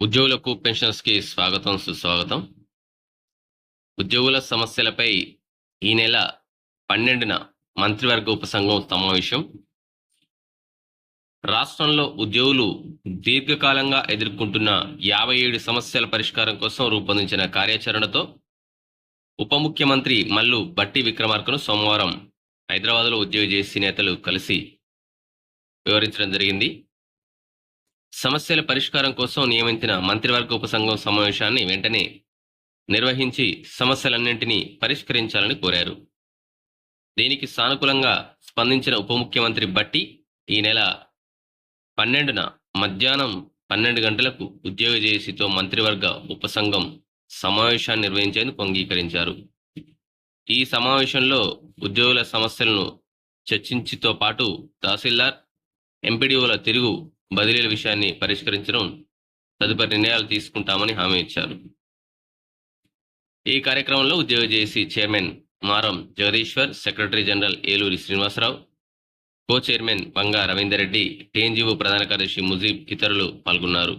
ఉద్యోగులకు పెన్షన్స్కి స్వాగతం సుస్వాగతం. ఉద్యోగుల సమస్యలపై ఈ నెల పన్నెండున మంత్రివర్గ ఉపసంఘం సమావేశం. రాష్ట్రంలో ఉద్యోగులు దీర్ఘకాలంగా ఎదుర్కొంటున్న యాభై ఏడు సమస్యల పరిష్కారం కోసం రూపొందించిన కార్యాచరణతో ఉప ముఖ్యమంత్రి మల్లు బట్టి విక్రమార్కను సోమవారం హైదరాబాద్లో ఉద్యోగ జేసీ నేతలు కలిసి వివరించడం జరిగింది. సమస్యల పరిష్కారం కోసం నియమించిన మంత్రివర్గ ఉపసంఘం సమావేశాన్ని వెంటనే నిర్వహించి సమస్యలన్నింటినీ పరిష్కరించాలని కోరారు. దీనికి సానుకూలంగా స్పందించిన ఉప ముఖ్యమంత్రి బట్టి ఈ నెల పన్నెండున మధ్యాహ్నం పన్నెండు గంటలకు ఉద్యోగ జేసీతో మంత్రివర్గ ఉపసంఘం సమావేశాన్ని నిర్వహించేందుకు అంగీకరించారు. ఈ సమావేశంలో ఉద్యోగుల సమస్యలను చర్చించితో పాటు తహసీల్దార్ ఎంపీడీఓల తిరుగు బదిలీల విషయాన్ని పరిష్కరించడం తదుపరి నిర్ణయాలు తీసుకుంటామని హామీ ఇచ్చారు. ఈ కార్యక్రమంలో ఉద్యోగ JC chairman Maram Jagadishwar secretary general Eluri Srinivasarao co chairman Panga Ravinder Reddy TNGO ప్రధాన కార్యదర్శి ముజీబ్ ఇతరులు పాల్గొన్నారు.